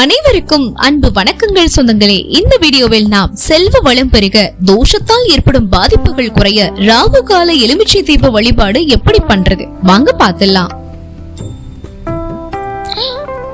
அனைவருக்கும் அன்பு வணக்கங்கள் சொந்தங்களே. இந்த வீடியோவில் நாம் செல்வ வளம் பெருக தோஷத்தால் ஏற்படும் பாதிப்புகள் குறைய ராகு கால எலுமிச்சை தீப வழிபாடு எப்படி பண்றது? வாங்க பார்த்துலாம்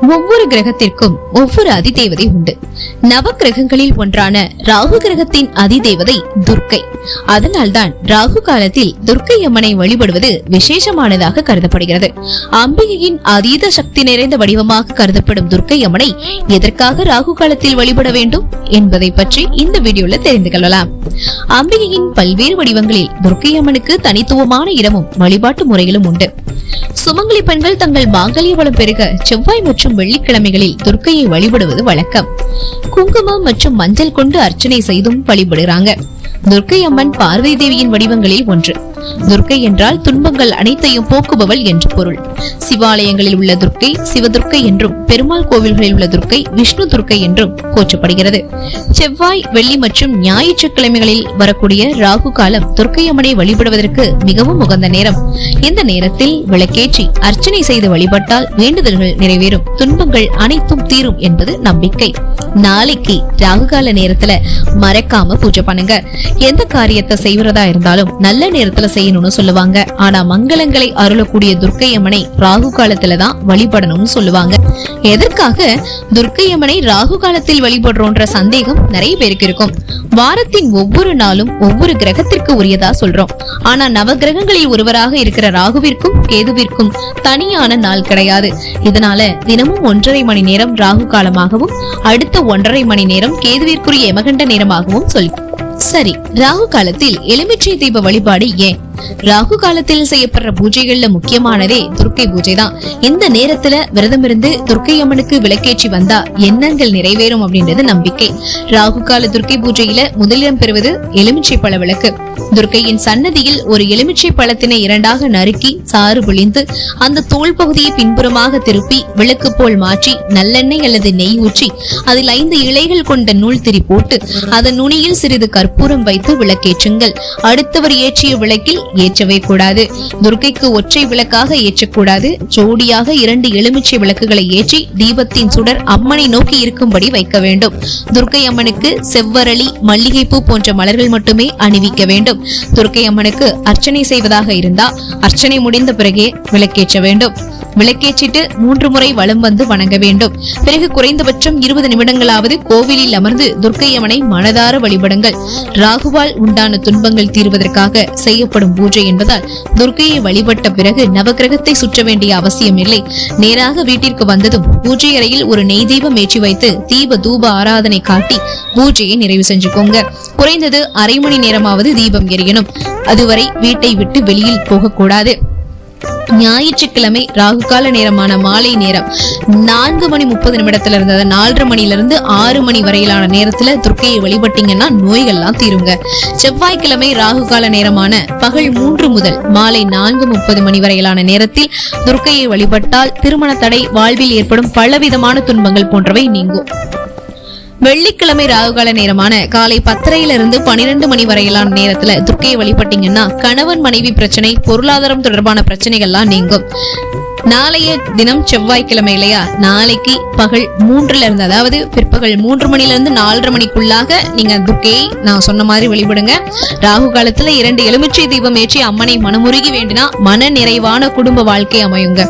ஒவ்வொரு கிரகத்திற்கும் ஒவ்வொரு அதிதேவதை உண்டு. நவ கிரகங்களில் ஒன்றான ராகு கிரகத்தின் அதிதேவதை துர்க்கை. அதனால்தான் ராகு காலத்தில் துர்க்கை அம்மனை வழிபடுவது விசேஷமானதாக கருதப்படுகிறது. அம்பிகையின் அதீத சக்தி நிறைந்த வடிவமாக கருதப்படும் துர்க்கை அம்மனை எதற்காக ராகு காலத்தில் வழிபட வேண்டும் என்பதை பற்றி இந்த வீடியோல தெரிந்து கொள்ளலாம். அம்பிகையின் பல்வேறு வடிவங்களில் துர்க்கை அம்மனுக்கு தனித்துவமான இடமும் வழிபாட்டு முறைகளும் உண்டு. சுமங்கலி பெண்கள் தங்கள் மாங்கல்ய வளம் பெருக செவ்வாய் மற்றும் வெள்ளிக்கிழமைகளில் துர்க்கையை வழிபடுவது வழக்கம். குங்குமம் மற்றும் மஞ்சள் கொண்டு அர்ச்சனை செய்தும் வழிபடுறாங்க துர்க்கை அம்மன் பார்வதி தேவியின் வடிவங்களில் ஒன்று. துர்க்கை என்றால் துன்பங்கள் அனைத்தையும் போக்குபவள் என்று பொருள். சிவாலயங்களில் உள்ள துர்க்கை சிவதுர்க்கை என்றும் பெருமாள் கோவில்களில் உள்ள துர்க்கை விஷ்ணு துர்க்கை என்றும் போற்றப்படுகிறது. செவ்வாய் வெள்ளி மற்றும் ஞாயிற்றுக்கிழமைகளில் வரக்கூடிய ராகு காலம் துர்க்கை அம்மனை வழிபடுவதற்கு மிகவும் உகந்த நேரம். இந்த நேரத்தில் விளக்கேற்றி அர்ச்சனை செய்து வழிபட்டால் வேண்டுதல்கள் நிறைவேறும். துன்பங்கள் அனைத்தும் தீரும் என்பது நம்பிக்கை. நாளைக்கு ராகுகால நேரத்துல மறக்காம பூஜை பண்ணுங்க. எந்த காரியத்தை செய்வதா இருந்தாலும் நல்ல நேரத்துல செய்யணும்னு சொல்லுவாங்க. ஆனா மங்களங்களை அருளக்கூடிய துர்க்கை அம்மனை ராகு காலத்துலதான் வழிபடணும்னு சொல்லுவாங்க. எதற்காக துர்க்கையம்மனை ராகு காலத்தில் வழிபடுறோன்ற சந்தேகம் நிறைய பேருக்கு இருக்கும். வாரத்தின் ஒவ்வொரு நாளும் ஒவ்வொரு கிரகத்திற்கு உரியதா சொல்றோம். ஆனா நவ கிரகங்களில் ஒருவராக இருக்கிற ராகுவிற்கும் கேதுவிற்கும் தனியான நாள் கிடையாது. இதனால தினமும் ஒன்றரை மணி நேரம் ராகு காலமாகவும் அடுத்த ஒன்றரை மணி நேரம் கேதுவிற்குரிய எமகண்ட நேரமாகவும் சொல்லி சரி ராகு காலத்தில் எலுமிச்சை தீப வழிபாடு ஏன்? ராகு காலத்தில் செய்யப்படுற பூஜைகள்ல முக்கியமானதே துர்க்கை பூஜை தான் இந்த நேரத்துல விரதம் இருந்து துர்க்கை அம்மனுக்கு விளக்கேற்றி வந்தா எண்ணங்கள் நிறைவேறும் அப்படின்றது நம்பிக்கை. ராகு கால துர்க்கை பூஜையில முதலிடம் பெறுவது எலுமிச்சை பழ விளக்கு. துர்க்கையின் சன்னதியில் ஒரு எலுமிச்சை பழத்தினை இரண்டாக நறுக்கி சாறு பொழிந்து அந்த தோல் பகுதியை பின்புறமாக திருப்பி விளக்கு போல் மாற்றி நல்லெண்ணெய் அல்லது நெய் ஊற்றி அதில் ஐந்து இலைகள் கொண்ட நூல் திரி போட்டு அதன் நுனியில் சிறிது கற்பூரம் வைத்து விளக்கேற்றுங்கள். அடுத்தவர் ஏற்றிய விளக்கில் ஏற்றவே கூடாது. துர்க்கைக்கு ஒற்றை விளக்காக ஏற்றக்கூடாது. ஜோடியாக இரண்டு எலுமிச்சை விளக்குகளை ஏற்றி தீபத்தின் சுடர் அம்மனை நோக்கி இருக்கும்படி வைக்க வேண்டும். துர்க்கை அம்மனுக்கு செவ்வரளி மல்லிகைப்பூ போன்ற மலர்கள் மட்டுமே அணிவிக்க வேண்டும். துர்க்கை அம்மனுக்கு அர்ச்சனை செய்வதாக இருந்தால் அர்ச்சனை முடிந்த பிறகே விளக்கேற்ற வேண்டும். விளக்கேற்றிட்டு மூன்று முறை வலம் வந்து வணங்க வேண்டும். பிறகு குறைந்தபட்சம் இருபது நிமிடங்களாவது கோவிலில் அமர்ந்து துர்க்கையம்மனை மனதார வழிபடுங்கள். ராகுவால் உண்டான துன்பங்கள் தீர்வதற்காக செய்யப்படும் பூஜை என்பதால் துர்க்கையை வழிபட்ட பிறகு நவகிரகத்தை சுற்ற வேண்டிய அவசியம் இல்லை. நேராக வீட்டிற்கு வந்ததும் பூஜை அறையில் ஒரு நெய் தீபம் ஏற்றி வைத்து தீப தூப ஆராதனை காட்டி பூஜையை நிறைவு செஞ்சுக்கோங்க. குறைந்தது அரை மணி நேரமாவது தீபம் எரியணும். அதுவரை வீட்டை விட்டு வெளியில் போகக்கூடாது. ஞாயிற்றுக்கிழமை ராகு கால நேரமான மாலை நேரம். நான்கு மணி முப்பது நிமிடத்துல இருந்து அதாவது நாலரை மணில இருந்து ஆறு மணி வரையிலான நேரத்துல துர்க்கையை வழிபட்டீங்கன்னா நோய்கள்லாம் தீருங்க. செவ்வாய்க்கிழமை ராகு கால நேரமான பகல் மூன்று முதல் மாலை நான்கு முப்பது மணி வரையிலான நேரத்தில் துர்க்கையை வழிபட்டால் திருமண தடை வாழ்வில் ஏற்படும் பலவிதமான துன்பங்கள் போன்றவை நீங்கும். வெள்ளிக்கிழமை ராகுகால நேரமான காலை பத்தரையிலிருந்து பனிரெண்டு மணி வரையிலான நேரத்துல துர்க்கையை வழிபட்டீங்கன்னா கணவன் மனைவி பிரச்சனை பொருளாதாரம் தொடர்பான பிரச்சனைகள்லாம் நீங்கும். நாளைய தினம் செவ்வாய்க்கிழமை இல்லையா நாளைக்கு பகல் மூன்றுல இருந்து அதாவது பிற்பகல் மூன்று மணில இருந்து நாலரை மணிக்குள்ளாக நீங்க துர்க்கையை நான் சொன்ன மாதிரி வழிபடுங்க ராகு காலத்துல இரண்டு எலுமிச்சை தீபம் ஏற்றி அம்மனை மனமுருகி வேண்டினா மன நிறைவான குடும்ப வாழ்க்கை அமையுங்க.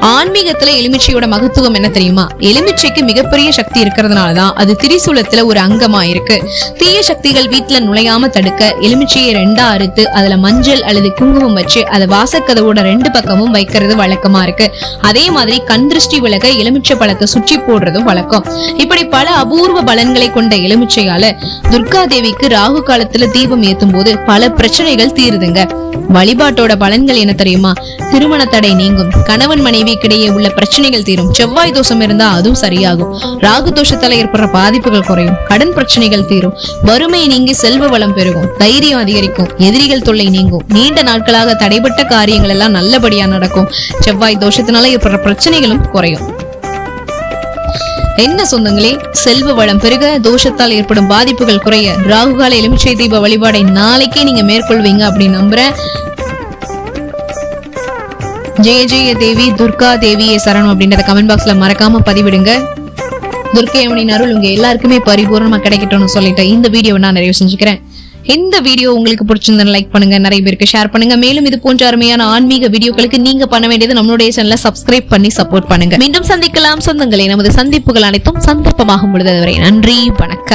ஆன்மீகத்துல எலுமிச்சையோட மகத்துவம் என்ன தெரியுமா? எலுமிச்சைக்கு மிகப்பெரிய சக்தி இருக்கிறதுனாலதான் அது திரிசூலத்துல ஒரு அங்கமா இருக்கு. தீய சக்திகள் வீட்டுல நுழையாம தடுக்க எலுமிச்சையை ரெண்டா அறுத்து அதுல மஞ்சள் அல்லது குங்குமம் வச்சு அதை வாசக்கதவோட ரெண்டு பக்கமும் வைக்கிறது வழக்கமா இருக்கு. இருக்கு. அதே மாதிரி கண் திருஷ்டி விலக எலுமிச்சை பழத்தை சுற்றி போடுறதும் வழக்கம். இப்படி பல அபூர்வ பலன்களை கொண்ட எலுமிச்சையால துர்கா தேவிக்கு ராகு காலத்துல தீபம் ஏத்தும் போது பல பிரச்சனைகள் தீருதுங்க. வழிபாட்டோட பலன்கள் என்ன தெரியுமா? திருமண தடை நீங்கும். கணவன் மனைவிக்கிடையே உள்ள பிரச்சனைகள் தீரும். செவ்வாய் தோஷம் இருந்தா அதுவும் சரியாகும். ராகு தோஷத்தால ஏற்படுற பாதிப்புகள் குறையும். கடன் பிரச்சனைகள் தீரும். வறுமை நீங்கி செல்வ வளம் பெருகும். தைரியம் அதிகரிக்கும். எதிரிகள் தொல்லை நீங்கும். நீண்ட நாட்களாக தடைபட்ட காரியங்கள் எல்லாம் நல்லபடியா நடக்கும். செவ்வாய் தோஷத்தினால ஏற்படுற பிரச்சனைகளும் குறையும். என்ன சொந்தங்களே? செல்வ வளம் பெருக தோஷத்தால் ஏற்படும் பாதிப்புகள் குறைய ராகுகால எலுமிச்சை தீப வழிபாடை நாளைக்கே நீங்க மேற்கொள்வீங்க அப்படின்னு நம்புறேன் ஜெய ஜெய தேவி துர்கா தேவியே சரணம் அப்படின்றத கமெண்ட் பாக்ஸ்ல மறக்காம பதிவிடுங்க. துர்க்கை அருள் உங்க எல்லாருக்குமே பரிபூர்ணமா கிடைக்கட்டும்னு சொல்லிட்டு இந்த வீடியோவை நான் நிறைவு செஞ்சுக்கிறேன். இந்த வீடியோ உங்களுக்கு பிடிச்சிருந்தா லைக் பண்ணுங்க நிறைய பேருக்கு ஷேர் பண்ணுங்க. மேலும் இது போன்ற அருமையான ஆன்மீக வீடியோக்களுக்கு நீங்க பண்ண வேண்டியது நம்மளுடைய சேனலை சப்ஸ்கிரைப் பண்ணி சப்போர்ட் பண்ணுங்க. மீண்டும் சந்திக்கலாம். சொந்தங்களே நமது சந்திப்புகள் அனைத்தும் சந்தர்ப்பமாக பொழுது வரை நன்றி வணக்கம்.